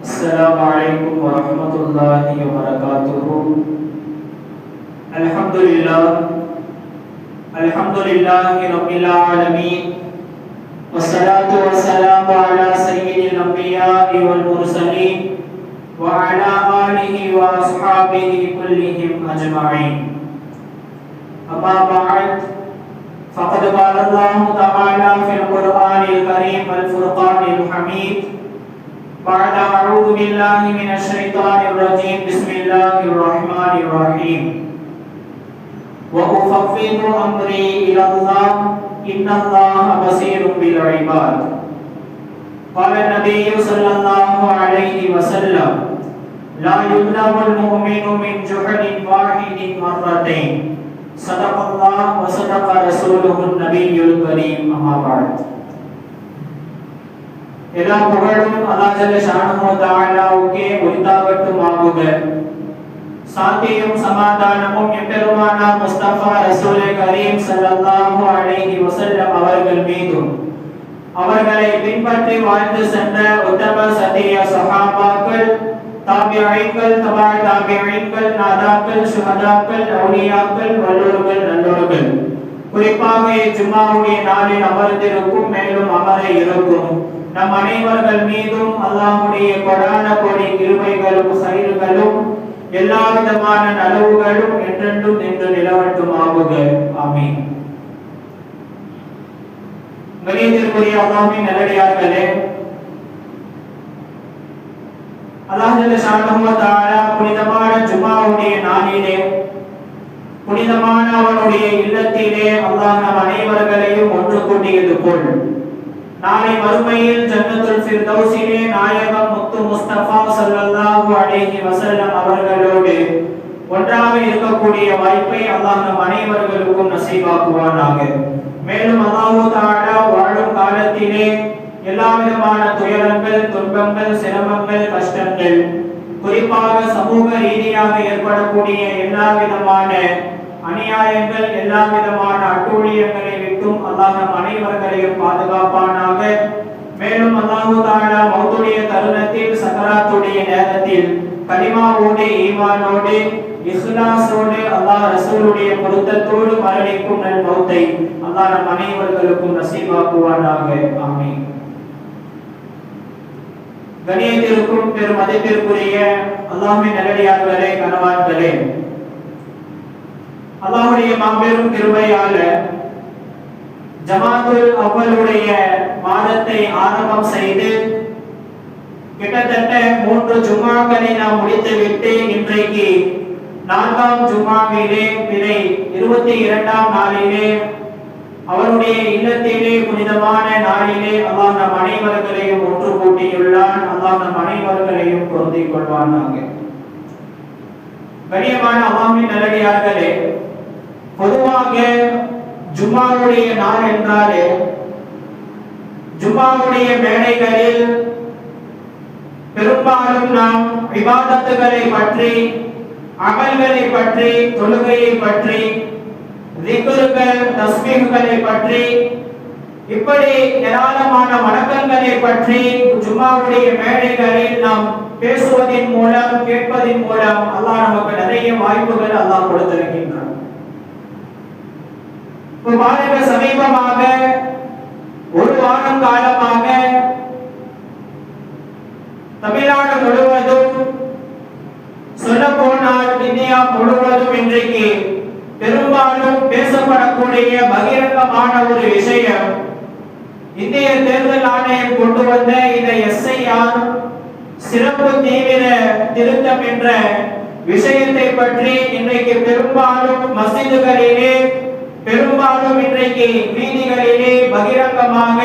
السلام عليكم ورحمة الله وبركاته. الحمد لله الحمد لله رب العالمين. والصلاة والسلام على سيد الأنبياء والمرسلين وعلى آله وأصحابه كلهم أجمعين. أما بعد فقد قال الله تعالى في القرآن الكريم والفرقان الحميد. بعد أعوذ بالله من الشيطان الرجيم. بسم الله الرحمن الرحيم. وأفوض أمري إلى الله. إن الله بصير بالعباد. قال النبي صلى الله عليه وسلم لا يظلم المؤمن من جحد واحد مرتين. صدق الله وصدق رسوله النبي الكريم. أما بعد. எல்லா புகழும் அல்லாஹ் ஜல்ல ஷானுஹு தஆலாவுக்கே உரித்தாகட்டும் ஆகுக சாந்தியும் சமாதானமும் எம்பெருமானார் முஸ்தபா ரசூலே கரீம் ஸல்லல்லாஹு அலைஹி வஸல்லம் அவர்கள் மீதும் அவர்களை பின்பற்றி வாழ்ந்து சென்ற உத்தம சத்திய சஹாபாக்கள் தாபியீன்கள் தபா தாபியீன்கள் நாதாக்கள் சுஹதாக்கள் அவுலியாக்கள் வல்லோர்கள் நல்லோர்கள் குறிப்பாக ஜும்மாவுடைய நாளில் அமர்ந்திருக்கும் மேலும் அமர இருக்கும் நம் அனைவர்கள் மீதும் அல்லாஹுடைய கொடான கொடி கிருபைகளும் சைறுகளும் எல்லா விதமான நலவுகளும் என்றென்றும் நின்று நிலவட்டும் ஆகுக ஆமீன். கணியத்திற்குரிய அல்லாஹ்வின் நல்லடியார்களே அல்லாஹ் ஜல்ல புனிதமான ஜுமாவுடைய நாளிலே புனிதமான அவனுடைய இல்லத்திலே அல்லாஹ் நம் அனைவர்களையும் ஒன்று கூட்டியது போல். நாளை மறுமையில் ஜன்னத்துல் ஃபிர்தௌஸிலே நாயகம் முத்து முஸ்தபா ஸல்லல்லாஹு அலைஹி வஸல்லம் அவர்களோடு ஒன்றாக இருக்கக்கூடிய வாய்ப்பை அல்லாஹ் நம் அனைவர்களுக்கும் நசீபாக்குவானாக மேலும் அல்லாஹு தஆலா வாழும் காலத்திலே எல்லா விதமான துயரங்கள் துன்பங்கள் சிரமங்கள் கஷ்டங்கள் குறிப்பாக சமூக ரீதியாக ஏற்படக்கூடிய எல்லா விதமான அநியாயங்கள் எல்லா விதமான அட்டூழியங்களை விட்டும் அல்லாஹ் நம் அனைவர்களையும் பாதுகாப்பானாக. மேலும் அல்லாஹு தாலா மௌத்துடைய தருணத்தில் சக்கராத்துடைய நேரத்தில் கலிமாவோடு ஈமானோடு இஸ்லாசோடு அல்லாஹ் ரசூலுடைய பொருத்தத்தோடு மரணிக்கும் நல் மௌத்தை அல்லாஹ் நம் அனைவர்களுக்கும் நசீபாக்குவானாக ஆமீன். கணியத்திற்கும் பெரும் மதிப்பிற்குரிய அல்லாஹ்வின் நல்லடியார்களே கணவான்களே. அல்லாஹுடைய மாபெரும் கிருபையால ஜமாத்துல் அவ்வளுடைய மாதத்தை ஆரம்பம் செய்து கிட்டத்தட்ட மூன்று ஜும்மாக்களை நாம் முடித்துவிட்டு இன்றைக்கு நான்காம் ஜும்மாவிலே விதை இருபத்தி இரண்டாம் நாளிலே அவருடைய இல்லத்திலே புனிதமான நாளிலே அல்லாஹ் நம் அனைவர்களையும் ஒன்று கூட்டியுள்ளான் அல்லாஹ் நம் அனைவர்களையும் பொருந்திக் கொள்வானாக கண்ணியமான அவாமி நல்லடியார்களே பொதுவாக ஜும்மாவுடைய நாள் என்றாலே ஜும்மாவுடைய மேடைகளில் பெரும்பாலும் நாம் விவாதத்துகளை பற்றி அமல்களை பற்றி தொழுகையை பற்றி திக்ருகள் தஸ்மீகளை பற்றி இப்படி ஏராளமான வணக்கங்களை பற்றி ஜும்மாவுடைய மேடைகளில் நாம் பேசுவதன் மூலம் கேட்பதன் மூலம் அல்லாஹ் நமக்கு நிறைய வாய்ப்புகள் அல்லாஹ் கொடுத்திருக்கின்றான். இப்போ சமீபமாக ஒரு வாரம் காலமாக தமிழ்நாடு முழுவதும் சொல்ல போனால் இந்தியா முழுவதும் இன்றைக்கு பெரும்பாலும் பேசப்படக்கூடிய பகிரங்கமான ஒரு விஷயம். இந்திய தேர்தல் ஆணையம் கொண்டு வந்த இந்த எஸ்ஐஆர் சிறப்பு தீவிர திருத்தம் என்ற விஷயத்தை பற்றி இன்றைக்கு பெரும்பாலும் மசிதுகளிலே பெரும்பாலும் இன்றைக்கு வீதிகளிலே பகிரங்கமாக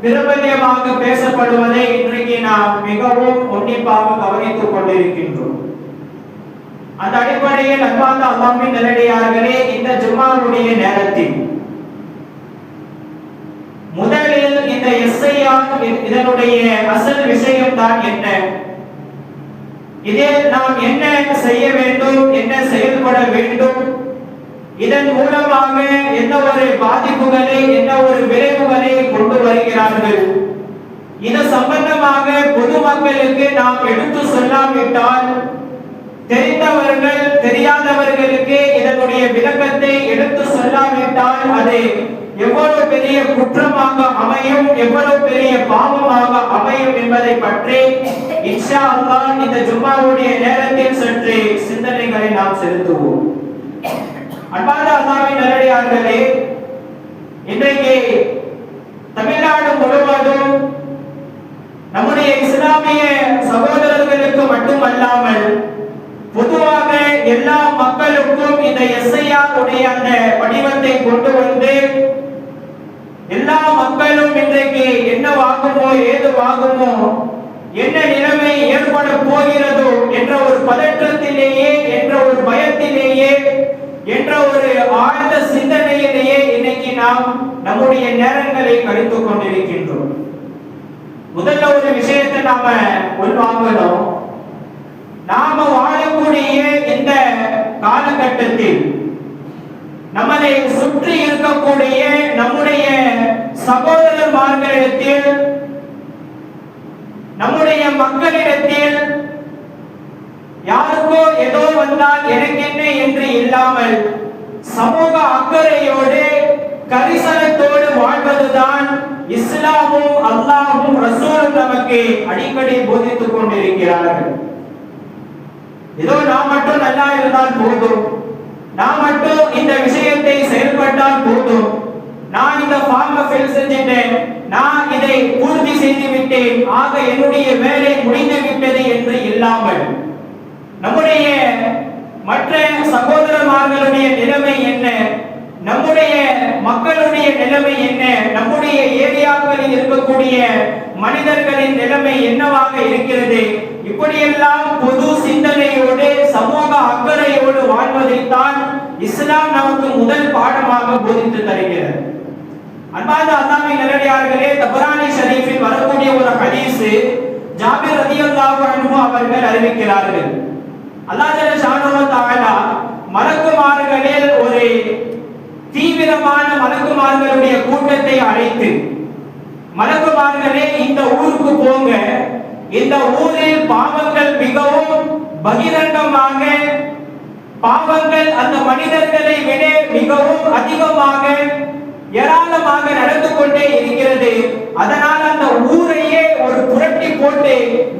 பிரபல்யமாக பேசப்படுவதை இன்றைக்கு நாம் மிகவும் உன்னிப்பாக கவனித்துக் கொண்டிருக்கின்றோம். அந்த அடிப்படையில் அன்பாந்த அல்லாமின் நிலடியார்களே இந்த ஜும்மாவுடைய நேரத்தில் முதலில் இந்த எஸ்ஐஆர் இதனுடைய அசல் விஷயம் தான் என்ன? இதில் நாம் என்ன செய்ய வேண்டும் என்ன செயல்பட வேண்டும் இதன் மூலமாக என்ன ஒரு பாதிப்புகளை என்ன ஒரு விளைவுகளை கொண்டு வருகிறார்கள்? இது சம்பந்தமாக பொதுமக்களுக்கு நாம் எடுத்து சொல்லாவிட்டால் தெரிந்தவர்கள் தெரியாதவர்களுக்கு இதனுடைய விளக்கத்தை எடுத்து சொல்லாவிட்டால் அது எவ்வளவு பெரிய குற்றமாக அமையும் எவ்வளவு பெரிய பாவமாக அமையும் என்பதை பற்றி இன்ஷா அல்லாஹ் இந்த ஜும்மாவுடைய நேரத்தில் சற்று சிந்தனைகளை நாம் செலுத்துவோம். அன்பான அசாமி நல்லடியார்களே இன்றைக்கு தமிழ்நாடு முழுவதும் நம்முடைய இஸ்லாமிய சகோதரர்களுக்கு மட்டுமல்லாமல் பொதுவாக எல்லா மக்களுக்கும் இந்த எஸ்ஐஆருடைய அந்த படிவத்தை கொண்டு வந்து எல்லா மக்களும் இன்றைக்கு என்ன வாங்குமோ ஏது வாங்குமோ என்ன நிலைமை ஏற்பட போகிறதோ என்ற ஒரு பதற்றத்திலேயே என்ற ஒரு பயத்திலேயே என்ற ஒரு ஆழ்ந்த சிந்தனையிலேயே இன்னைக்கு நாம் நம்முடைய நேரங்களை கழித்துக் கொண்டிருக்கின்றோம். முதல்ல ஒரு விஷயத்தை நாம உள்வாங்கணும். நாம வாழக்கூடிய இந்த காலகட்டத்தில் நம்மளை சுற்றி இருக்கக்கூடிய நம்முடைய சகோதரர்மார்களிடத்தில் நம்முடைய மக்களிடத்தில் யாருக்கோ ஏதோ வந்தால் எனக்கு என்ன என்று இல்லாமல் சமூக அக்கறையோடு கரிசனத்தோடு வாழ்வதுதான் இஸ்லாமும் அல்லாஹும் ரசூலும் நமக்கு அடிக்கடி போதித்துக் கொண்டிருக்கிறார்கள். ஏதோ நான் மட்டும் நல்லா இருந்தால் போதும். நான் மட்டும் இந்த விஷயத்தை செயல்பட்டால் போதும். நான் இந்த ஃபார்ம் ஃபில் செஞ்சிட்டேன். நான் இதை பூர்த்தி செய்து விட்டேன் ஆக என்னுடைய வேலை முடிந்து விட்டது என்று இல்லாமல். நம்முடைய மற்ற சகோதரமார்களுடைய நிலைமை என்ன? நம்முடைய மக்களுடைய நிலைமை என்ன? நம்முடைய ஏரியாக்களில் இருக்கக்கூடிய மனிதர்களின் நிலைமை என்னவாக இருக்கிறது? இப்படியெல்லாம் பொது சிந்தனையோடு சமூக அக்கறையோடு வாழ்வதைத்தான் இஸ்லாம் நமக்கு முதல் பாடமாக போதித்து தருகிறது. அன்பாத அல்லாமை நல்லடியார்களே தபரானி ஷரீஃபில் வரக்கூடிய ஒரு ஹதீஸ் ஜாபிர் ரதியல்லாஹு அன்ஹு அவர்கள் அறிவிக்கிறார்கள். அல்லாஹ் ஜல்ல மலக்குமார்களில் ஒரு தீவிரமான மலக்குமார்களுடைய கூட்டத்தை அழைத்து மலக்குமார்களே இந்த ஊருக்கு போங்க. இந்த ஊரில் பாவங்கள் மிகவும் பகிரங்கமாக பாவங்கள் அந்த மனிதர்களை விட மிகவும் அதிகமாக ஏராளமாக நடந்து கொண்டே இருக்கிறது. அதனால் அந்த ஊர் புரட்டி போட்டு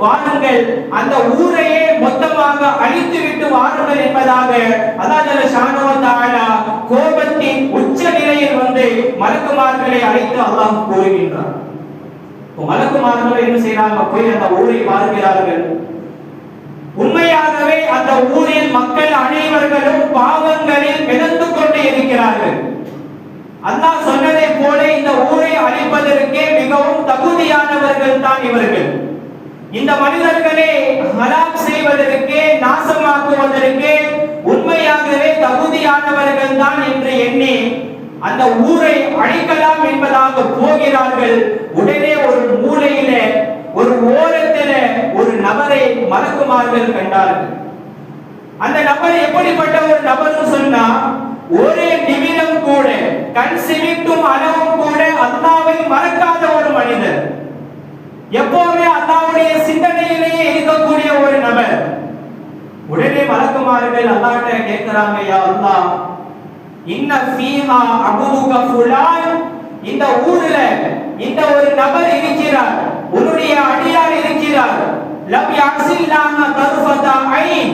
வாருங்கள். அந்த ஊரையே மொத்தமாக அழித்து விட்டு வாருங்கள் என்பதாக அதாவது ஷானோ கோபத்தின் உச்ச நிலையில் வந்து மலக்குமார்களை அழைத்து அல்லாஹ் கூறுகின்றார் மலக்குமார்கள் என்ன செய்யறாங்க போய் அந்த ஊரை பார்க்கிறார்கள். உண்மையாகவே அந்த ஊரில் மக்கள் அனைவர்களும் பாவங்களில் மிதந்து கொண்டு இருக்கிறார்கள். அல்லாஹ் சொன்னதை போல இந்த ஊரை அழிப்பதற்கே மிகவும் தகுதியானவர்கள் தான் இவர்கள். இந்த மனிதர்களை ஹலாக் செய்வதற்கே நாசமாக்குவதற்கே உண்மையாகவே தகுதியானவர்கள் தான் என்று எண்ணி அந்த ஊரை அழிக்கலாம் என்பதாக போகிறார்கள். உடனே ஒரு மூலையில ஒரு ஓரத்தில ஒரு நபரை மறக்குமார்கள் கண்டார்கள். அந்த நபர் எப்படிப்பட்ட ஒரு நபர் சொன்னா ஒரே நிமிடம் கூட கண் சிமிட்டும் அளவும் கூட அல்லாவை மறக்காத ஒரு மனிதர் எப்போவுமே அல்லாவுடைய சிந்தனையிலேயே இருக்கக்கூடிய ஒரு நபர் உடனே மலக்குமார்கள் அல்லாட்ட கேட்கிறாங்க யா அல்லா இன்ன ஃபீஹா அபூக ஃபுலான் இந்த ஊர்ல இந்த ஒரு நபர் இருக்கிறார் உன்னுடைய அடியார் இருக்கிறார் லம் யாசில்லாஹ தர்ஃபத ஐன்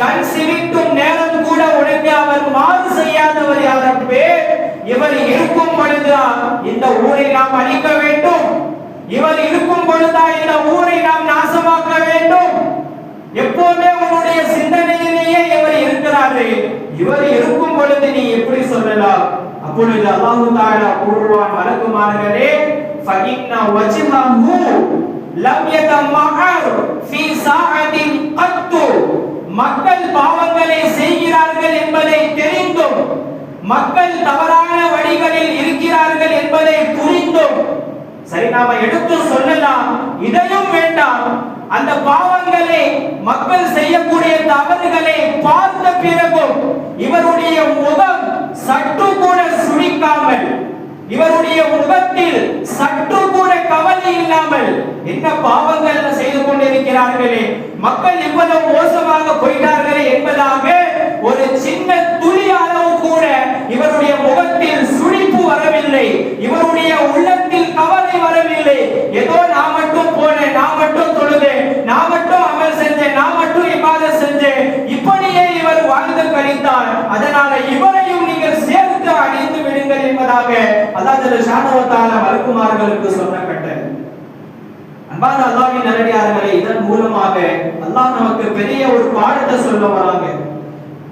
கண் சிரிக்கும் நேரம் கூட உனக்கு அவர் மாறு செய்யாதவர் யாரப்பே இவர் இருக்கும் பொழுதா இந்த ஊரை நாம் அழிக்க வேண்டும். இவர் இருக்கும் பொழுதா இந்த ஊரை நாம் நாசமாக்க வேண்டும். எப்போதுமே உன்னுடைய சிந்தனையிலேயே இவர் இருக்கிறாரு. இவர் இருக்கும் பொழுது நீ எப்படி சொல்லலாம்? அப்பொழுது அல்லாஹு தாலா கூறுவான் மலக்குமார்களே ஃபஇன்ன வஜ்ஹஹு லம் யதமஹர் ஃபீ சாஅத்தின் கத்து. மக்கள் பாவங்களை செய்கிறார்கள் என்பதை தெரிந்தும் மக்கள் தவறான வழிகளில் இருக்கிறார்கள் என்பதை புரிந்தும் சரி நாம எடுத்து சொல்லலாம் இதையும் வேண்டாம். அந்த பாவங்களை மக்கள் செய்யக்கூடிய தவறுகளை பார்த்த பிறகும் இவருடைய முகம் சற்று கூட சுழிக்காமல் இவருடைய முகத்தில் சற்று கூட கவலை இல்லாமல் என்ன பாவங்கள் செய்து கொண்டிருக்கிறார்களே? மக்கள் இவ்வளவு மோசமாக போயிட்டார்களே என்பதாக ஒரு சின்ன துளி அளவு கூட இவருடைய முகத்தில் சுழிப்பு வரவில்லை. இவருடைய உள்ளத்தில் கவலை வரவில்லை. ஏதோ நான் மட்டும் போனேன் நான் மட்டும் தொழுதேன் நான் மட்டும் அமல் செஞ்சேன் நான் மட்டும் இபாதத் செஞ்சேன் இப்படியே இவர் வாழ்ந்து கழித்தார் அதனால இவரையும் நீங்கள் சேர்த்து அழித்து விடுங்கள் என்பதாக அல்லாஹ் ஷானவத்தால மறுக்குமார்களுக்கு சொன்ன கட்டளை அன்பான அல்லாஹ்வின் நல்லடியார்களே இதன் மூலமாக அல்லாஹ் நமக்கு பெரிய ஒரு பாடத்தை சொல்ல வராங்க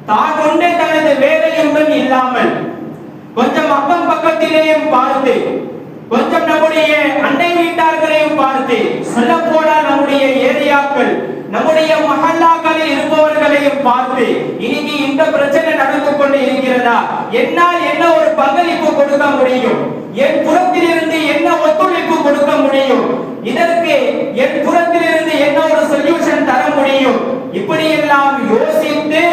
தான் கொண்டே தனது வேலையுடன் இல்லாமல் கொஞ்சம் அக்கம் பக்கத்திலேயும் பார்த்து கொஞ்சம் நம்முடைய அண்டை வீட்டார்களையும் பார்த்து சொல்ல போனால் நம்முடைய ஏரியாக்கள் நம்முடைய மஹல்லாக்களில் இருப்பவர்களையும் பார்த்து இன்னைக்கு இந்த பிரச்சனை நடந்து கொண்டு இருக்கிறதா என்னால் என்ன ஒரு பங்களிப்பு கொடுக்க முடியும் என் புறத்திலிருந்து என்ன ஒத்துழைப்பு கொடுக்க முடியும் இதற்கு என் புறத்திலிருந்து என்ன ஒரு சொல்யூஷன் தர முடியும் இப்படி எல்லாம் யோசித்து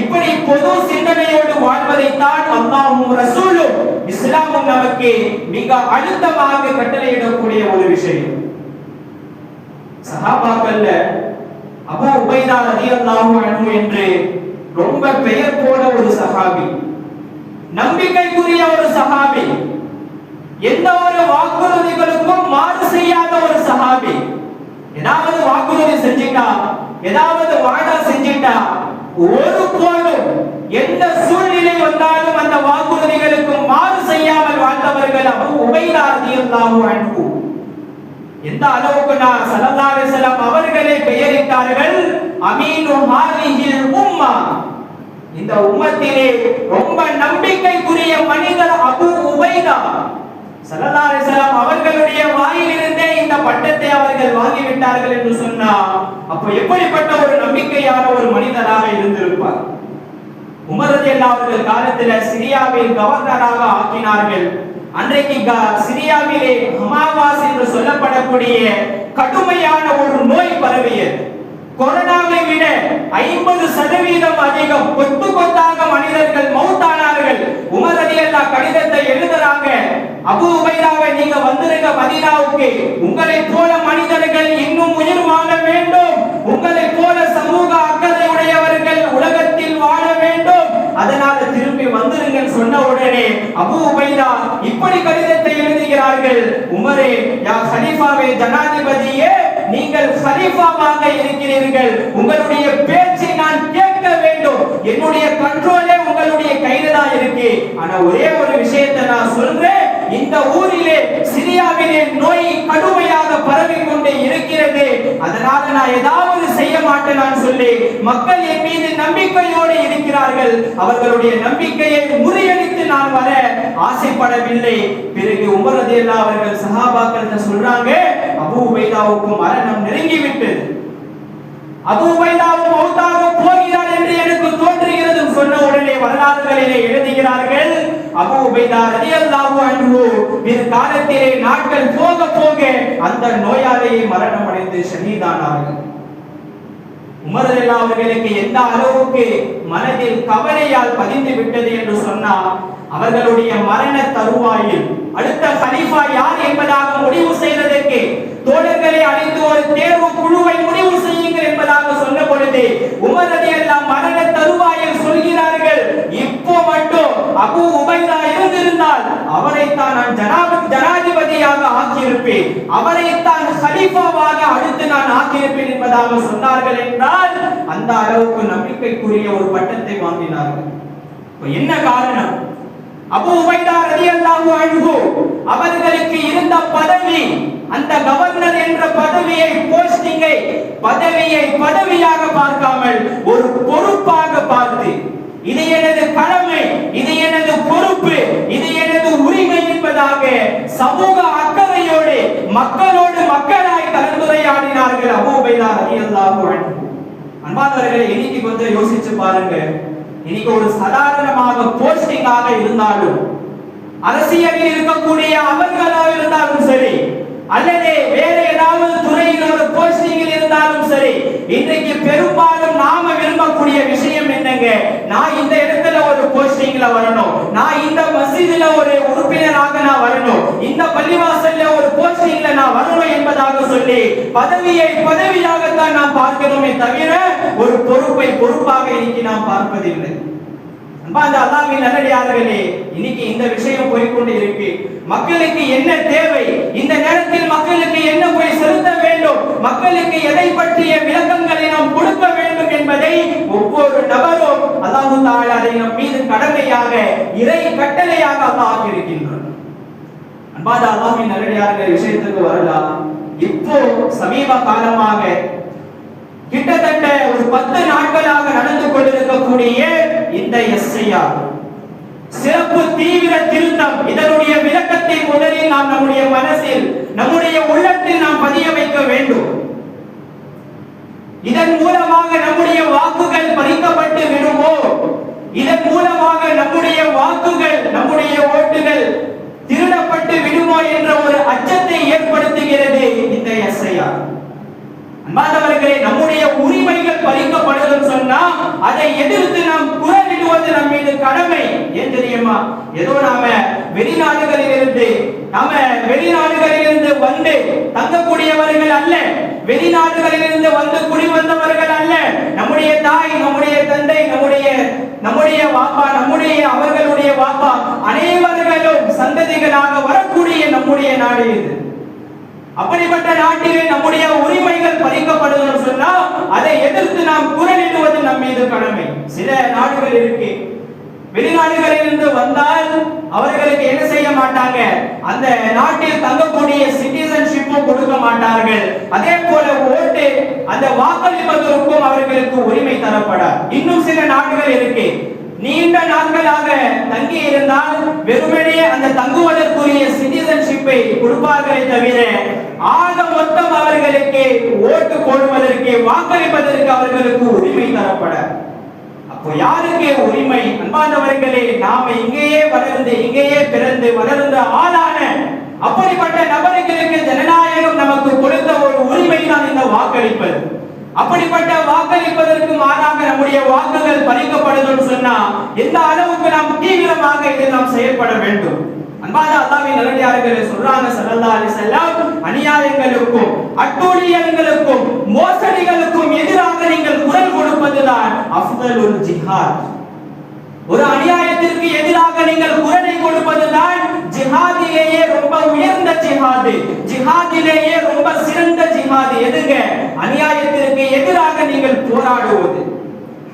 இப்படி பொது சிந்தனையோடு வாழ்வதைத்தான் அல்லாஹும் ரசூலும் இஸ்லாமும் நமக்கு மிக அழுத்தமாக கட்டளையிடக்கூடிய ஒரு விஷயம். சஹாபாக்கள்ல அபூ உபைதா ரலியல்லாஹு அன்ஹு என்று ரொம்ப பெயர் போன ஒரு சஹாபி. நம்பிக்கைக்குரிய ஒரு சஹாபி. எந்த ஒரு வாக்குறுதிகளுக்கும் மாறு செய்யாத ஒரு சஹாபி. ஏதாவது வாக்குறுதி செஞ்சிட்டா ஏதாவது வாடா செஞ்சிட்டா ஒரு போலும் எந்த சூழ்நிலை வந்தாலும் அந்த வாக்குறுதிகளுக்கு மாறு செய்யாமல் வாழ்ந்தவர்கள் அவர் உபைதா அன்பு எந்த அளவுக்கு நான் ஸல்லல்லாஹு அலைஹி அவர்களை பெயரிட்டார்கள்? அமீனு ஹாதிஹில் உம்மா. இந்த உம்மத்திலே ரொம்ப நம்பிக்கைக்குரிய மனிதர் அபு உபைதா. ஸல்லல்லாஹு அலைஹி அவர்களுடைய வாயிலிருந்தே இந்த பட்டத்தை அவர்கள் வாங்கி விட்டார்கள் என்று சொன்னா அப்ப எப்படிப்பட்ட ஒரு நம்பிக்கையான ஒரு மனிதராக இருந்திருப்பார்? உமர் ரலியல்லாஹு அவர்கள் காலத்தில் சிரியாவில் கவர்னராக ஆக்கினார்கள். அன்றைக்கு சிரியாவிலே ஹமாவாஸ் என்று சொல்லப்படக்கூடிய கடுமையான ஒரு நோய் பரவியது. கொரோனாவை விட ஐம்பது சதவீதம் அதிகம் கொத்து கொத்தாக மனிதர்கள் மௌத்தானார்கள் உமர் ரலியல்லாஹு கடிதத்தை எழுதுறாங்க அபு உபைதாவை நீங்க வந்துருங்க மதினாவுக்கு உங்களை போல மனிதர்கள் இன்னும் உயிர் வாழ வேண்டும். உங்களை போல சமூக அதனால திரும்பி வந்துருங்கள் சொன்ன உடனே அபு உபைதா இப்படி கடிதத்தை எழுதுகிறார்கள். உமரே யா சலீஃபாவே ஜனாதிபதியே நீங்கள் சலீஃபாவாக இருக்கிறீர்கள். உங்களுடைய பேச்சை நான் கேட்க வேண்டும். என்னுடைய கண்ட்ரோலே உங்களுடைய கையில தான் இருக்கு. ஆனா ஒரே ஒரு விஷயத்தை நான் சொல்றேன். இந்த ஊரிலே சிரியாவிலே நோய் கடுமையாக பரவி கொண்டே இருக்கிறது. அதனால நான் ஏதாவது செய்ய மாட்டேன் நான் சொல்லி மக்கள் என் மீது நம்பிக்கையோடு இருக்கிறார்கள். அவர்களுடைய நம்பிக்கையை முறியடித்து நான் வர ஆசைப்படவில்லை. பிறகு உமரது அவர்கள் சகாபாக்கள் சொல்றாங்க? அபு உபைதாவுக்கும் மரணம் நெருங்கி அபு உபைதாவும் மௌத்தாக போகிறார் என்று எனக்கு தோன்றுகிறது சொன்ன உடனே வரலாறுகளிலே எழுதுகிறார்கள் அபூ உபைதா ரலியல்லாஹு அன்ஹு காலத்திலே நாட்கள் போக போக அந்த நோயாளியை மரணம் அடைந்து ஷஹீதானார்கள் உமர் அவர்களுக்கு எந்த அளவுக்கு மனதில் கவலையால் பதிந்து விட்டது என்று சொன்னால் அவர்களுடைய மரண தருவாயில் அடுத்த கலீஃபா யார் என்பதாக முடிவு செய்வதற்கு தோழர்களை அழைத்து ஒரு தேர்வு குழுவை முடிவு செய்யுங்கள் என்பதாக சொன்ன பொழுது உமர் மரண தருவாயில் சொல்கிறார்கள். இப்போ மட்டும் அபு உபைதா இருந்திருந்தால் அவரைத்தான் நான் ஜனாப ஜனாதிபதியாக ஆக்கியிருப்பேன். அவரைத்தான் கலீஃபாவாக அடுத்து நான் ஆக்கியிருப்பேன் என்பதாக சொன்னார்கள் என்றால் அந்த அளவுக்கு நம்பிக்கைக்குரிய ஒரு பட்டத்தை வாங்கினார்கள். என்ன காரணம்? அபு உபைதா ரலியல்லாஹு அன்ஹு அவர்களுக்கு இருந்த பதவி அந்த கவர்னர் என்ற பதவியை போஸ்டிங்கை பதவியை பதவியாக பார்க்காமல் ஒரு பொறுப்பாக பார்த்து இது எனது கடமை இது எனது பொறுப்பு இது எனது உரிமை என்பதாக சமூக அக்கறையோடு மக்களோடு மக்களாய் கலந்துரையாடினார்கள் அபூபைதா ரலியல்லாஹு அன்ஹு. அன்பானவர்களை இன்னைக்கு கொஞ்சம் யோசிச்சு பாருங்க இன்னைக்கு ஒரு சாதாரணமாக போஸ்டிங்காக இருந்தாலும் அரசியலில் இருக்கக்கூடிய அவர்களாக இருந்தாலும் சரி அல்லது வேற ஏதாவது துறையில் ஒரு போஸ்டிங்கில் இருந்தாலும் சரி இன்றைக்கு பெரும்பாலும் நாம விரும்பக்கூடிய விஷயம் என்னங்க? நான் இந்த இடத்துல ஒரு போஸ்டிங்ல வரணும். நான் இந்த மசீதுல ஒரு உறுப்பினராக நான் வரணும். இந்த பள்ளிவாசல்ல ஒரு போஸ்டிங்ல நான் வரணும் என்பதாக சொல்லி பதவியை பதவியாகத்தான் நாம் பார்க்கிறோமே தவிர ஒரு பொறுப்பை பொறுப்பாக இன்னைக்கு நாம் பார்ப்பதில்லை. அந்த அல்லாவின் நல்லடியார்களே இன்னைக்கு இந்த விஷயம் போய்க்கொண்டு இருக்கு. மக்களுக்கு என்ன தேவை? இந்த நேரத்தில் மக்களுக்கு என்ன போய் செலுத்த வேண்டும்? மக்களுக்கு எதை பற்றிய விளக்கங்களை நாம் கொடுக்க வேண்டும் என்பதை ஒவ்வொரு நபரும் அல்லாஹு தாலா நம் மீது கடமையாக இறை கட்டளையாக அல்லாஹ் இருக்கின்றான். அன்பாத அல்லாஹின் நல்லடியார்கள் விஷயத்துக்கு வரலாம் இப்போ சமீப காலமாக கிட்டத்தட்ட ஒரு பத்து நாட்களாக நடந்து கொண்டிருக்கக்கூடிய இந்த எஸ்ஐஆர். சிறப்பு தீவிர திருத்தம் இதனுடைய விளக்கத்தை முதலில் நாம் நம்முடைய மனசில் நம்முடைய உள்ளத்தில் நாம் பதிய வைக்க வேண்டும். இதன் மூலமாக நம்முடைய வாக்குகள் பறிக்கப்பட்டு விடுமோ? இதன் மூலமாக நம்முடைய வாக்குகள் நம்முடைய ஓட்டுகள் திருடப்பட்டு விடுமோ என்ற ஒரு அச்சத்தை ஏற்படுத்துகிறது இந்த எஸ்ஐஆர். அன்பாதவர்களே நம்முடைய உரிமைகள் பறிக்கப்படுதுன்னு சொன்னா அதை எதிர்த்து நாம் குரலிடுவது நம் மீது கடமை. ஏன் தெரியுமா? ஏதோ நாம வெளிநாடுகளில் இருந்து நாம வெளிநாடுகளில் இருந்து வந்து தங்கக்கூடியவர்கள் அல்ல. வெளிநாடுகளில் இருந்து வந்து குடி வந்தவர்கள் அல்ல. நம்முடைய தாய் நம்முடைய தந்தை நம்முடைய நம்முடைய வாப்பா நம்முடைய அவர்களுடைய வாப்பா அனைவர்களும் சந்ததிகளாக வரக்கூடிய நம்முடைய நாடு இது. அப்படிப்பட்ட நாட்டிலே நம்முடைய உரிமைகள் பறிக்கப்படுதுன்னு சொன்னா அதை எதிர்த்து நாம் குரலிடுவது நம் மீது கடமை. சில நாடுகள் இருக்கு. வெளிநாடுகளிலிருந்து வந்தால் அவர்களுக்கு என்ன செய்ய மாட்டாங்க? அந்த நாட்டில் தங்கக்கூடிய சிட்டிசன்ஷிப்பும் கொடுக்க மாட்டார்கள். அதே போல ஓட்டு அந்த வாக்களிப்பதற்கும் அவர்களுக்கு உரிமை தரப்படாது. இன்னும் சில நாடுகள் இருக்கு. நீண்ட நாட்களாக தங்கி இருந்தால் வெறுமனே அந்த தங்குவதற்குரிய சிட்டிசன்ஷிப்பை கொடுப்பார்களே தவிர ஆக மொத்தம் அவர்களுக்கு ஓட்டு போடுவதற்கு வாக்களிப்பதற்கு அவர்களுக்கு உரிமை தரப்பட. அப்போ யாருக்கு உரிமை? அன்பானவர்களே நாம இங்கேயே வளர்ந்து இங்கேயே பிறந்து வளர்ந்த ஆளான அப்படிப்பட்ட நபர்களுக்கு ஜனநாயகம் நமக்கு கொடுத்த ஒரு உரிமை தான் இந்த வாக்களிப்பது. அப்படிப்பட்ட வாக்களிப்பதற்கு மாறாக நம்முடைய வாக்குகள் பறிக்கப்படுதுன்னு சொன்னா எந்த அளவுக்கு நாம் தீவிரமாக இதை நாம் செயல்பட வேண்டும்? அன்பான அல்லாவின் நல்லடியார்களே சொல்றாங்க சல்லல்லா அலைஹி அநியாயங்களுக்கும் அட்டூழியங்களுக்கும் மோசடிகளுக்கும் எதிராக நீங்கள் குரல் கொடுப்பதுதான் அஃதலுல் ஜிஹாத். ஒரு அநியாயத்திற்கு எதிராக நீங்கள் குரலை கொடுப்பதுதான் ஜிஹாதிலேயே ரொம்ப உயர்ந்த ஜிஹாது. ஜிஹாதிலேயே ரொம்ப சிறந்த ஜிஹாது எதுங்க அநியாயத்திற்கு எதிராக நீங்கள் போராடுவது.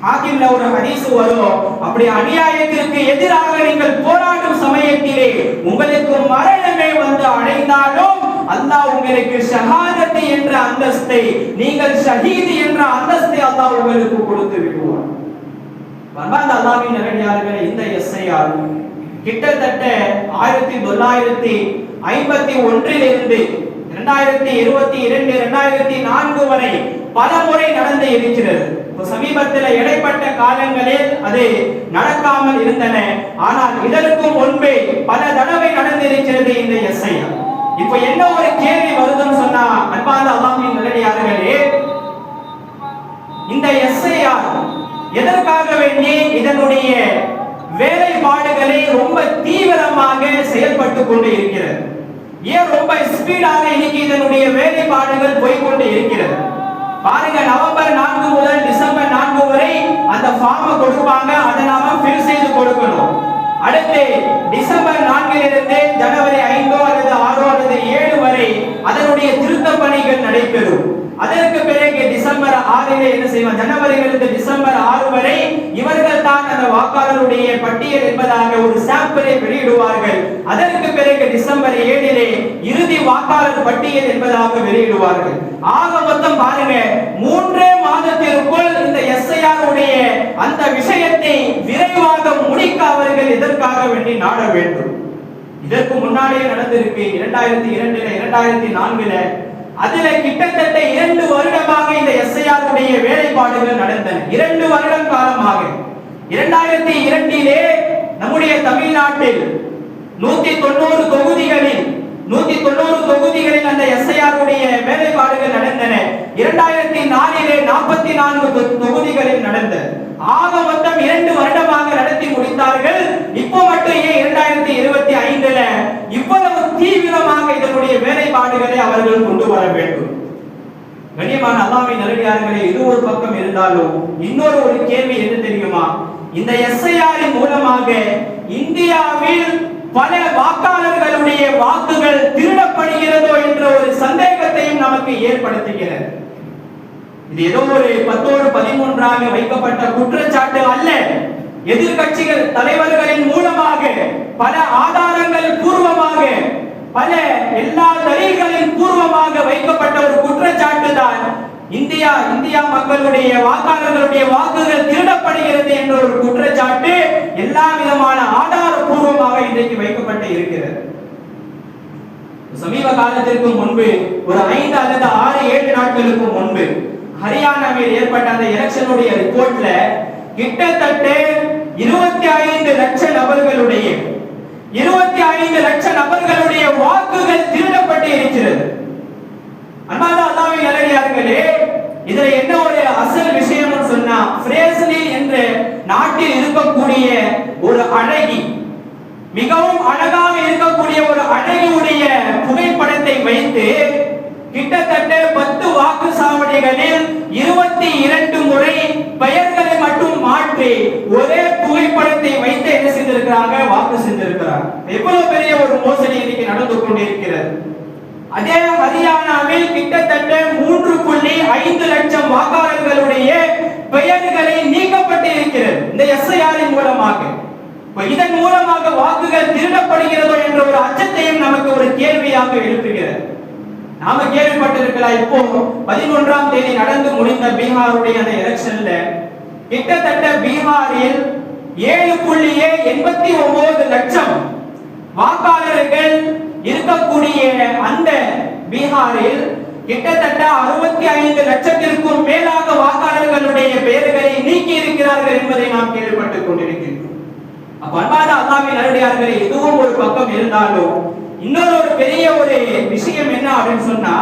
ஹாக்கிம்ல ஒரு ஹதீஸ் வரும். அப்படி அநியாயத்திற்கு எதிராக நீங்கள் போராடும் சமயத்திலே உங்களுக்கு மரணமே வந்து அடைந்தாலும் அல்லாஹ் உங்களுக்கு ஷஹாதத்தை என்ற அந்தஸ்தை நீங்கள் ஷஹீது என்ற அந்தஸ்தை அல்லாஹ் உங்களுக்கு கொடுத்து விடுவார் அன்பார்ந்த அல்லாவின் நகடியார்கள் இந்த எஸ்ஐஆர் கிட்டத்தட்ட ஆயிரத்தி தொள்ளாயிரத்தி ஐம்பத்தி ஒன்றிலிருந்து இரண்டாயிரத்தி இருபத்தி இரண்டு இரண்டாயிரத்தி நான்கு வரை பல முறை நடந்து இருக்கிறது. சமீபத்தில் இடைப்பட்ட காலங்களில் அது நடக்காமல் இருந்தன. ஆனால் இதற்கு முன்பே பல தடவை நடந்திருக்கிறது இந்த எஸ்ஐஆர். இப்ப என்ன ஒரு கேள்வி வருதுன்னு சொன்னா அன்பார்ந்த அல்லாஹ்வின் நல்லடியார்களே இந்த எஸ்ஐஆர் எதற்காக வேண்டி இதனுடைய வேலைப்பாடுகளை ரொம்ப தீவிரமாக செயல்பட்டு கொண்டு இருக்கிறது? ஏன் ரொம்ப ஸ்பீடாக இன்னைக்கு இதனுடைய வேலைப்பாடுகள் போய்கொண்டு இருக்கிறது? பாருங்க நவம்பர் நான்கு முதல் டிசம்பர் நான்கு வரை அந்த ஃபார்மை கொடுப்பாங்க. அதை நாம ஃபில் செய்து கொடுக்கணும். அடுத்து டிசம்பர் நான்கிலிருந்து ஜனவரி ஐந்தோ அல்லது ஆறோ அல்லது ஏழு வரை அதனுடைய திருத்த பணிகள் நடைபெறும். அதற்கு பிறகு டிசம்பர் ஆறிலே என்ன செய்வார்? ஜனவரியிலிருந்து டிசம்பர் ஆறு வரை இவர்கள் தான் அந்த வாக்காளருடைய பட்டியல் என்பதாக ஒரு சாம்பிளை வெளியிடுவார்கள். அதற்கு பிறகு டிசம்பர் ஏழிலே இறுதி வாக்காளர் பட்டியல் என்பதாக வெளியிடுவார்கள். ஆக மொத்தம் பாருங்க மூன்றே மாதத்திற்குள் இந்த எஸ்ஐஆருடைய அந்த விஷயத்தை விரைவாக முடிக்க அவர்கள் எதற்காக வேண்டி நாட வேண்டும். இதற்கு முன்னாடியே நடந்திருக்கு. இரண்டாயிரத்தி இரண்டுல இரண்டாயிரத்தி நான்குல அதுல கிட்டத்தட்ட இரண்டு வருடமாக இந்த எஸ்ஐஆருடைய வேலைப்பாடுகள் நடந்தன. இரண்டு வருடம் காலமாக. இரண்டாயிரத்தி இரண்டிலே நம்முடைய தமிழ்நாட்டில் நூத்தி தொண்ணூறு தொகுதிகளில் நூத்தி தொண்ணூறு தொகுதிகளில் அந்த எஸ்ஐஆருடைய வேலைப்பாடுகள் நடந்தன. இரண்டாயிரத்தி நாலிலே நாற்பத்தி நான்கு தொகுதிகளில் நடந்தது. ஆக மொத்தம் இரண்டு வருடமாக நடத்தி முடித்தார்கள். மட்டும் ஏன் இரண்டாயிரத்தி இருபத்தி ஐந்துல? இவ்வளவு தீவிரமாக இதனுடைய வேலைப்பாடுகளை அவர்கள் கொண்டு வர வேண்டும். கண்ணியமான அல்லாமை நல்லடியார்களே இது ஒரு பக்கம் இருந்தாலும் இன்னொரு ஒரு கேள்வி என்ன தெரியுமா? இந்த எஸ்ஐஆரின் மூலமாக இந்தியாவில் பல வாக்காளர்களுடைய வாக்குகள் திருடப்படுகிறதோ என்ற ஒரு சந்தேகத்தையும் நமக்கு ஏற்படுத்துகிறது. இது ஏதோ ஒரு பத்தோடு பதிமூன்றாக வைக்கப்பட்ட குற்றச்சாட்டு அல்ல. எதிர்க்கட்சிகள் தலைவர்களின் மூலமாக பல ஆதாரங்கள் பூர்வமாக பல எல்லா தலில்களின் பூர்வமாக வைக்கப்பட்ட ஒரு குற்றச்சாட்டு தான் இந்தியா இந்தியா மக்களுடைய வாக்காளர்களுடைய வாக்குகள் திருடப்படுகிறது என்ற ஒரு குற்றச்சாட்டு எல்லா விதமான ஆதாரபூர்வமாக இன்றைக்கு வைக்கப்பட்டு இருக்கிறது. சமீப காலத்திற்கு முன்பு ஒரு ஐந்து அல்லது ஆறு ஏழு நாட்களுக்கு முன்பு ஹரியானாவில் ஏற்பட்ட அந்த எலெக்ஷனுடைய ரிப்போர்ட்ல கிட்டத்தட்ட இருபத்தி ஐந்து லட்ச நபர்களுடைய இருபத்தி ஐந்து லட்ச நபர்களுடைய வாக்குகள் திருடப்பட்டு இருக்கிறது. அண்ணாதான் அல்லாவின் நல்லடியார்களே இதுல என்ன ஒரு அசல் விஷயம்னு சொன்னா பிரேசில் என்ற நாட்டில் இருக்கக்கூடிய ஒரு அழகி மிகவும் அழகாக இருக்கக்கூடிய ஒரு அழகியுடைய புகைப்படத்தை வைத்து கிட்டத்தட்ட பத்து வாக்கு சாவடிகளில் இருபத்தி இரண்டு முறை பெயர்களை மட்டும் மாற்றி ஒரே புகைப்படத்தை வைத்து என்ன செய்திருக்கிறாங்க? வாக்கு செஞ்சிருக்கிறாங்க. எவ்வளவு பெரிய ஒரு மோசடி இன்னைக்கு நடந்து கொண்டிருக்கிறது. அதே ஹரியானாவில் கிட்டத்தட்ட மூன்று புள்ளி ஐந்து லட்சம் வாக்காளர்களுடைய பெயர்களை நீக்கப்பட்டு இருக்கிறது இந்த எஸ்ஐஆரின் மூலமாக. இதன் மூலமாக வாக்குகள் திருடப்படுகிறதோ என்ற ஒரு அச்சத்தையும் நமக்கு ஒரு கேள்வியாக எழுப்புகிறது. நாம கேள்விப்பட்டிருக்கலாம் இப்போ பதினொன்றாம் தேதி நடந்து முடிந்த பீகாருடைய அந்த எலெக்ஷன்ல கிட்டத்தட்ட பீகாரில் ஏழு புள்ளியே எண்பத்தி ஒன்பது லட்சம் வாக்காளர்கள் இருக்கக்கூடிய அந்த பீகாரில் கிட்டத்தட்ட அறுபத்தி ஐந்து லட்சத்திற்கும் மேலாக வாக்காளர்களுடைய பெயர்களை நீக்கி இருக்கிறார்கள் என்பதை நாம் கேள்விப்பட்டுக் கொண்டிருக்கின்றோம் அப்ப அன்பான அல்லாமின் நல்லடியார்களே இதுவும் ஒரு பக்கம் இருந்தாலும் இன்னொரு ஒரு பெரிய ஒரு விஷயம் என்ன அப்படின்னு சொன்னா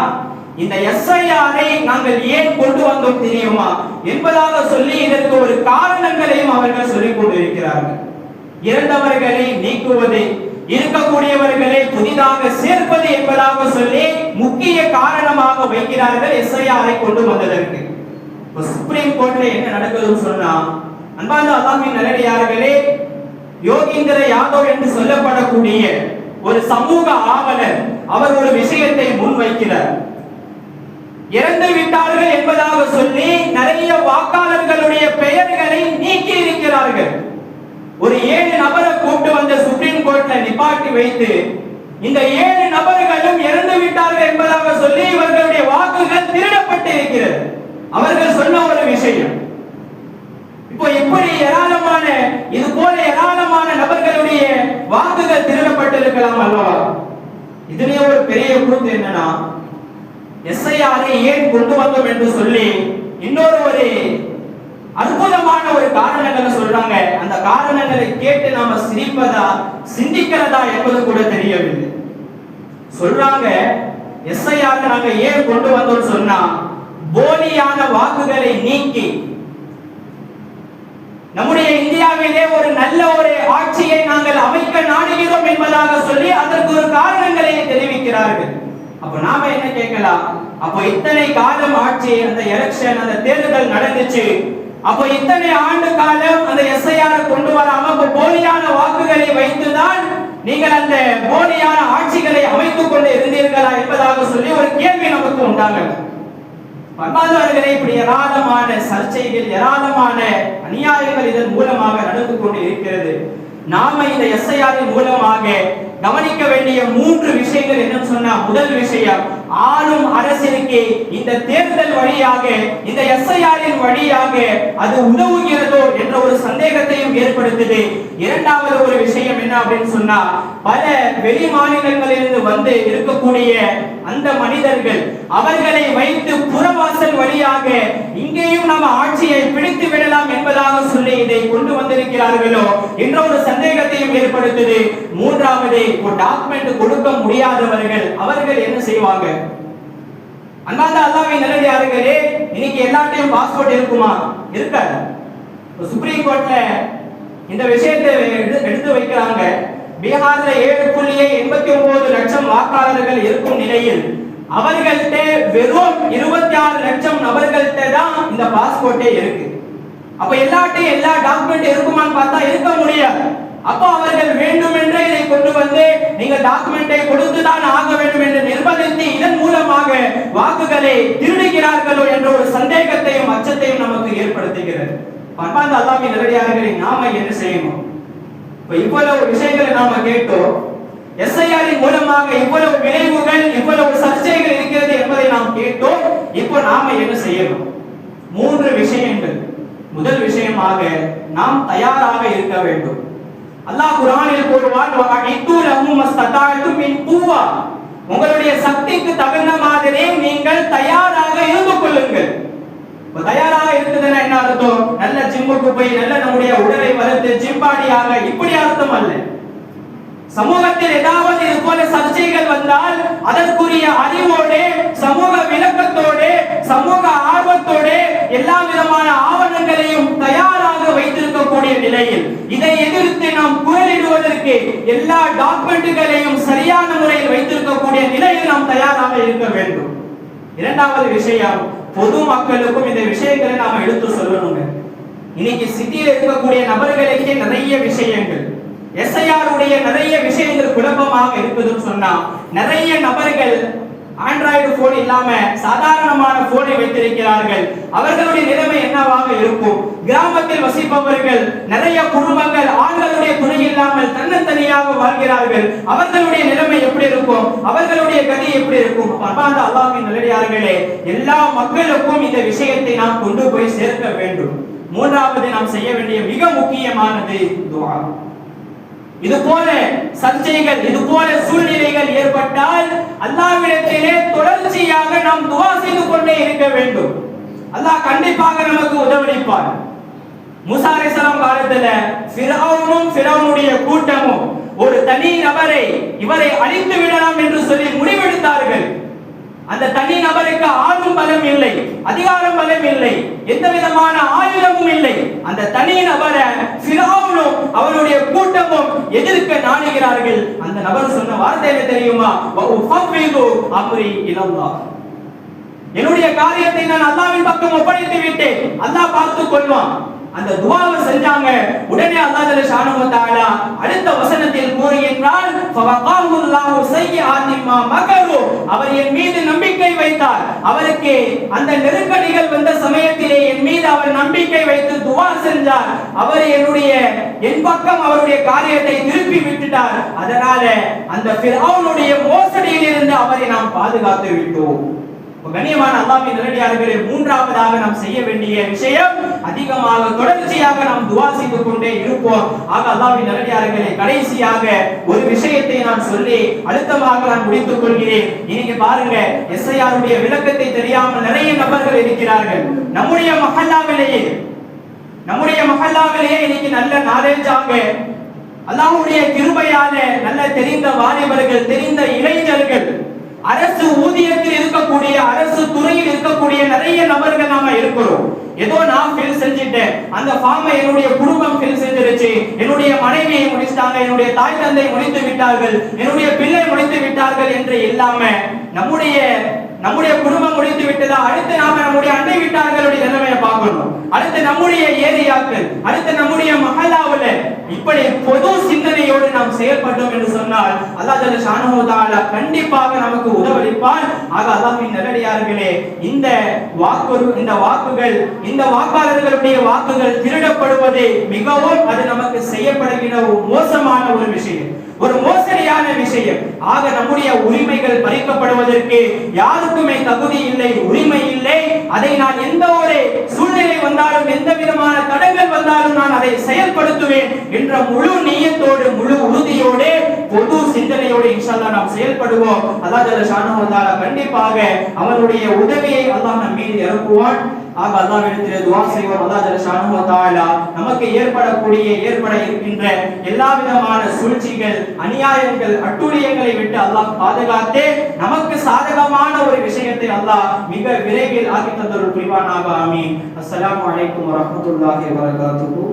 இந்த எஸ்ஐஆரை நாங்கள் ஏன் கொண்டு வந்தோம் தெரியுமா? என்பதாக சொல்லி இதற்கு ஒரு காரணங்களையும் அவர்கள் சொல்லிக் கொண்டிருக்கிறார்கள். இறந்தவர்களை நீக்குவது இருக்கக்கூடியவர்களை புதிதாக சேர்ப்பது என்பதாக சொல்லி முக்கிய காரணமாக வைக்கிறார்கள் எஸ்ஐஆரை கொண்டு வந்ததற்கு. சுப்ரீம் கோர்ட்ல என்ன நடக்குதுன்னு சொன்னா அன்பாந்த அல்லாமின் நல்லடியார்களே யோகீந்திர யாதவ் என்று சொல்லப்படக்கூடிய ஒரு சமூக ஆவலர் அவர் ஒரு விஷயத்தை முன்வைக்கிறார். இறந்து விட்டார்கள் என்பதாக சொல்லி நிறைய வாக்காளர்களுடைய பெயர்களை நீக்கி இருக்கிறார்கள் ஒரு ஏழு நபரை கூட்டு வந்த சுப்ரீம் கோர்ட்ல நிப்பாட்டி வைத்து இந்த ஏழு நபர்களும் இறந்து விட்டார்கள் என்பதாக சொல்லி இவர்களுடைய வாக்குகள் திருடப்பட்டு இருக்கிறது அவர்கள் சொன்ன ஒரு விஷயம் இப்போ இப்படி ஏராளமான இது போல ஏராளமான நபர்களுடைய வாக்குகள் திருடப்பட்டிருக்கலாம் அல்லவா? இதுலயே ஒரு பெரிய கூத்து என்னன்னா எஸ்ஐஆரை ஏன் கொண்டு வந்தோம் என்று சொல்லி இன்னொரு ஒரு அற்புதமான ஒரு காரணங்களை சொல்றாங்க. அந்த காரணங்களை கேட்டு நாம சிரிப்பதா சிந்திக்கிறதா என்பது கூட தெரியவில்லை. சொல்றாங்க எஸ்ஐஆர் நாங்க ஏன் கொண்டு வந்தோம் சொன்னா போலியான வாக்குகளை நீக்கி நம்முடைய இந்தியாவிலே ஒரு நல்ல ஒரு ஆட்சியை நாங்கள் அமைக்க நாடுகிறோம் என்பதாக சொல்லி அதற்கு ஒரு காரணங்களை தெரிவிக்கிறார்கள். அப்ப நாம என்ன கேட்கலாம்? அப்போ இத்தனை காலம் ஆட்சி அந்த எலெக்ஷன் அந்த தேர்தல் நடந்துச்சு. அப்போ இத்தனை ஆண்டு காலம் அந்த எஸ்ஐஆர் கொண்டு வராம அப்ப போலியான வாக்குகளை வைத்துதான் நீங்கள் அந்த போலியான ஆட்சிகளை அமைத்துக் கொண்டு இருந்தீர்களா என்பதாக சொல்லி ஒரு கேள்வி நமக்கு உண்டாங்க பர்மாதவர்களே இப்படி ஏராளமான சர்ச்சைகள் ஏராளமான அநியாயங்கள் இதன் மூலமாக நடந்து கொண்டு இருக்கிறது. நாம இந்த எஸ்ஐஆரின் மூலமாக கவனிக்க வேண்டிய மூன்று விஷயங்கள் என்னன்னு சொன்னா முதல் விஷயம் ஆளும் அரசிற்கு இந்த தேர்தல் வழியாக இந்த எஸ்ஐஆரின் வழியாக அது உதவுகிறதோ என்ற ஒரு சந்தேகத்தையும் ஏற்படுத்துது. இரண்டாவது ஒரு விஷயம் என்ன அப்படின்னு சொன்னா பல வெளி மாநிலங்களிலிருந்து வந்து இருக்கக்கூடிய அந்த மனிதர்கள் அவர்களை வைத்து புறவாசல் வழியாக இங்கேயும் நம்ம ஆட்சியை பிடித்து விடலாம் என்பதாக சொல்லி இதை கொண்டு வந்திருக்கிறார்களோ என்ற ஒரு சந்தேகத்தையும் ஏற்படுத்துது. மூன்றாவது ஒரு டாக்குமெண்ட் கொடுக்க முடியாதவர்கள் அவர்கள் என்ன செய்வாங்க? அன்பாந்த அல்லாவின் நிலையார்களே இன்னைக்கு எல்லாத்தையும் பாஸ்போர்ட் இருக்குமா? இருக்காது. சுப்ரீம் கோர்ட்ல இந்த விஷயத்தை எடுத்து வைக்கிறாங்க. பீகார்ல ஏழு புள்ளியே எண்பத்தி ஒன்பது லட்சம் வாக்காளர்கள் இருக்கும் நிலையில் அவர்கள்ட்ட வெறும் இருபத்தி ஆறு லட்சம் நபர்கள்ட்ட தான் இந்த பாஸ்போர்ட்டே இருக்கு. அப்ப எல்லாட்டையும் எல்லா டாக்குமெண்ட் இருக்குமான்னு பார்த்தா இருக்க முடியாது. அப்போ அவர்கள் வேண்டுமென்றே இதை கொண்டு வந்து நீங்க டாக்குமெண்டை கொடுத்துதான் ஆக வேண்டும் என்று நிர்பந்தித்து இதன் மூலமாக வாக்குகளை திருடுகிறார்களோ என்ற ஒரு சந்தேகத்தையும் அச்சத்தையும் நமக்கு ஏற்படுத்துகிறது. பண்பாந்த அல்லாமி நிலடியார்களை நாம என்ன செய்யணும்? இப்ப இவ்வளவு விஷயங்களை நாம கேட்டோம். எஸ்ஐஆரின் மூலமாக இவ்வளவு விளைவுகள் இவ்வளவு சர்ச்சைகள் இருக்கிறது என்பதை நாம் கேட்டோம். இப்போ நாம என்ன செய்யணும்? மூன்று விஷயங்கள். முதல் விஷயமாக நாம் தயாராக இருக்க வேண்டும். அல்லாஹ் குர்ஆனில் கூறுவான் வஅஇது லஹும் மஸ்ததாஅத்தும் மின் உங்களுடைய சக்திக்கு தகுந்த மாதிரி நீங்கள் தயாராக இருந்து கொள்ளுங்கள். தயாராக இருக்குதுன்னா என்ன அர்த்தம்? நல்ல ஜிம்முக்கு போய் நல்ல நம்முடைய உடலை வளர்த்து ஜிம்பாடியாக. இப்படி அர்த்தம் அல்ல. சமூகத்தில் ஏதாவது இது போல சர்ச்சைகள் வந்தால் அதற்குரிய அறிவோடு சமூக விளக்கத்தோடு சமூக ஆர்வத்தோடு எல்லா விதமான ஆவணங்களையும் தயாராக வைத்திருக்கக்கூடிய நிலையில் இதை எதிர்த்து நாம் குரலிடுவதற்கு எல்லா டாக்குமெண்ட்டுகளையும் சரியான முறையில் வைத்திருக்கக்கூடிய நிலையில் நாம் தயாராக இருக்க வேண்டும். இரண்டாவது விஷயம் பொது மக்களுக்கும் இந்த விஷயங்களை நாம எடுத்து சொல்லணுங்க. இன்னைக்கு சிட்டியில் இருக்கக்கூடிய நபர்களுக்கே நிறைய விஷயங்கள். எஸ்ஐஆருடைய நிறைய விஷயங்கள் குழப்பமாக இருக்குதுன்னு சொன்னா நிறைய நபர்கள் ஆண்ட்ராய்டு போன் இல்லாம சாதாரணமான போனை வைத்திருக்கிறார்கள். அவர்களுடைய நிலைமை என்னவாக இருக்கும்? கிராமத்தில் வசிப்பவர்கள் நிறைய குடும்பங்கள் ஆண்களுடைய துணை இல்லாமல் தன்னந்தனியாக வாழ்கிறார்கள். அவர்களுடைய நிலைமை எப்படி இருக்கும்? அவர்களுடைய கதி எப்படி இருக்கும்? அன்பார்ந்த அல்லாவின் நல்லடியார்களே எல்லா மக்களுக்கும் இந்த விஷயத்தை நாம் கொண்டு போய் சேர்க்க வேண்டும். மூன்றாவது நாம் செய்ய வேண்டிய மிக முக்கியமானது துவா. இது போல சர்ச்சைகள் இது போல சூழ்நிலைகள் ஏற்பட்டால் அல்லாவிடத்திலே தொடர்ச்சியாக நாம் துவா செய்து கொண்டே இருக்க வேண்டும். அல்லாஹ் கண்டிப்பாக நமக்கு உதவளிப்பார் முசாரிசலாம் அலைஹிஸ்ஸலாம் காலத்துல ஃபிரௌனும் ஃபிரௌனுடைய கூட்டமும் ஒரு தனி நபரை இவரை அழித்து விடலாம் என்று சொல்லி முடிவெடுத்தார்கள். அந்த தனி நபருக்கு ஆளும் பலம் இல்லை அதிகாரம் பலம் இல்லை எந்த விதமான ஆயுதமும் இல்லை. அந்த தனி நபரை ஃபிரௌனும் அவருடைய கூட்டமும் எதிர்க்க நாடுகிறார்கள். அந்த நபர் சொன்ன வார்த்தை என்ன தெரியுமா? வ உஃபவ்விது என்னுடைய காரியத்தை நான் அல்லாவின் பக்கம் ஒப்படைத்து விட்டேன் அல்லாஹ் பார்த்துக் கொள்வான். அந்த துவாவை செஞ்சாங்க. உடனே அல்லாஹ் ஜல்ல ஷானஹு தஆலா அடுத்த வசனத்தில் கூறுகின்றார் ஃபவகாஹு அல்லாஹு ஸய்யிஆத்தி மா மகரு. அவர் என் மீது நம்பிக்கை வைத்தார். அவருக்கு அந்த நெருக்கடிகள் வந்த சமயத்திலே என் மீது அவர் நம்பிக்கை வைத்து துவா செஞ்சார். அவர் என்னுடைய என் பக்கம் அவருடைய காரியத்தை திருப்பி விட்டுட்டார். அதனால அந்த ஃபிரௌனுடைய மோசடியிலிருந்து அவரை நாம் பாதுகாத்து விட்டோம். கண்ணியமான அல்லாஹ்வின் நல்லடியார்களே மூன்றாவதாக நாம் செய்ய வேண்டிய விஷயம் அதிகமாக தொடர்ச்சியாக நாம் துவா செய்து கொண்டே இருப்போம். ஆக அல்லாஹ்வின் நல்லடியார்களே கடைசியாக ஒரு விஷயத்தை நான் சொல்லி அழுத்தமாக நான் முடித்துக் கொள்கிறேன். இன்னைக்கு பாருங்க எஸ்ஐஆர் விளக்கத்தை தெரியாமல் நிறைய நபர்கள் இருக்கிறார்கள். நம்முடைய மகல்லாவிலேயே நம்முடைய மஹல்லாவிலேயே இன்னைக்கு நல்ல நாலேஜாக அல்லாஹ்வுடைய கிருபையால நல்ல தெரிந்த வாலிபர்கள் தெரிந்த இளைஞர்கள் அரசு ஊதியத்தில் இருக்கக்கூடிய அரசு துறையில் இருக்கக்கூடிய நிறைய நபர்கள் நாம இருக்கிறோம். ஏதோ நான் ஃபில் செஞ்சுட்டேன். அந்த ஃபார்மை என்னுடைய குடும்பம் ஃபில் செஞ்சிருச்சு. என்னுடைய மனைவியை முடிச்சிட்டாங்க. என்னுடைய தாய் தந்தை முடித்து விட்டார்கள். என்னுடைய பிள்ளை முடித்து விட்டார்கள் என்று இல்லாம நம்முடைய நம்முடைய குடும்பம் முடித்து விட்டதா? அடுத்து நாம நம்முடைய அண்டை வீட்டார்களுடைய நிலைமையை பார்க்கணும். அடுத்து நம்முடைய ஏரியாக்கள் அடுத்து நம்முடைய மஹல்லாவுல இப்படி பொது சிந்தனையோடு நாம் செயல்பட்டோம் என்று சொன்னால் அல்லாஹ் ஜல்ல ஷானஹு கண்டிப்பாக நமக்கு உதவளிப்பார் ஆக அல்லாஹ்வின் நல்லடியார்களே இந்த வாக்கு இந்த வாக்குகள் இந்த வாக்காளர்களுடைய வாக்குகள் திருடப்படுவது மிகவும் அது நமக்கு செய்யப்படுகிற ஒரு மோசமான ஒரு விஷயம். ஒரு மோசடியான விஷயம். ஆக நம்முடைய உரிமைகள் பறிக்கப்படுவதற்கு யாருக்குமே தகுதி இல்லை உரிமை இல்லை. அதை நான் எந்த ஒரு சூழ்நிலை வந்தாலும் எந்த விதமான தடங்கள் வந்தாலும் நான் அதை செயல்படுத்துவேன் என்ற முழு நீயத்தோடு முழு உறுதியோடு பொது சிந்தனையோடு இன்ஷால்லா நாம் செயல்படுவோம். அல்லாஹ் ஜல்ல கண்டிப்பாக அவனுடைய உதவியை அல்லாஹ் நம் மீது இறக்குவான் ஆக அல்லாஹ்விடத்திலே துவா செய்வோம் அல்லாஹ் ஜல்ல ஷானஹு தஆலா நமக்கு ஏற்படக்கூடிய ஏற்பட இருக்கின்ற எல்லா விதமான சூழ்ச்சிகள் அநியாயங்கள் அட்டுழியங்களை விட்டு அல்லாஹ் பாதுகாத்து நமக்கு சாதகமான ஒரு விஷயத்தை அல்லாஹ் மிக விரைவில் ஆக்கி தந்தொரு புரிவானாக. ஆமீன். அஸ்ஸலாமு அலைக்கும் வரஹ்மத்துல்லாஹி வபரகாத்துஹு.